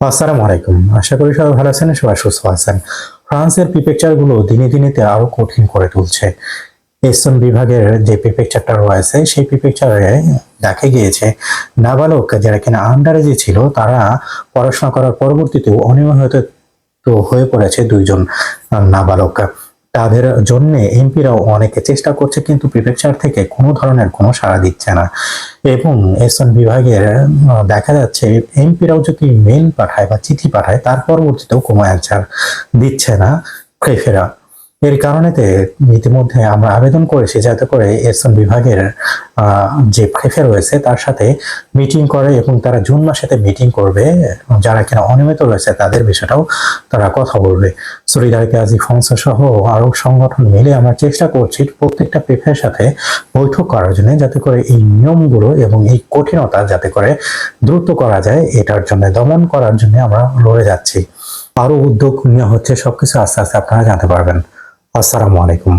আসসালামু আলাইকুম। আশা করি সবাই ভালো আছেন, সবাই সুস্থ আছেন। ফ্রান্সের প্রিপেকচারগুলো দিনে আরও আরও কঠিন করে তুলছে। এসন বিভাগের যে প্রিপেকচারটা রয়েছে, সেই প্রিপেকচারে দেখা গিয়েছে, নাবালক যারা কিনা আন্ডারে যে ছিল, তারা পড়াশোনা করার পরবর্তীতেও অনিয়মিত হয়ে পড়েছে দুইজন নাবালক। তাদের জন্য এমপিরাও অনেকে চেষ্টা করছে, কিন্তু প্রিফেকচার থেকে কোনো ধরনের কোনো সাড়া দিচ্ছে না। এবং এসন বিভাগের দেখা যাচ্ছে এমপিরাও যদি মেল পাঠায় বা চিঠি পাঠায়, তার পরবর্তীতেও কোনো অ্যান্সার দিচ্ছে না প্রেফেরা এর কারণেতে ইতিমধ্যে আমরা আবেদন করেছি যাতে করে এসন বিভাগের যে প্রেফে রয়েছে তার সাথে মিটিং করে এবং তারা জুন মাসেতে মিটিং করবে। যারা কিনা অনিয়মিত রয়েছে তাদের বিষয়টাও তারা কথা বলবে। সলিডারিটি আজি ফংস সহ আরও সংগঠন মিলে আমরা চেষ্টা করছি প্রত্যেকটা প্রেফের সাথে বৈঠক করার জন্য যাতে করে এই নিয়মগুলো এবং এই কঠিনতা যাতে করে দ্রুত করা যায়, এটার জন্য দমন করার জন্য আমরা লড়ে যাচ্ছি। আরও উদ্যোগ নেওয়া হচ্ছে, সবকিছু আস্তে আস্তে আপনারা জানতে পারবেন। আসসালামু আলাইকুম।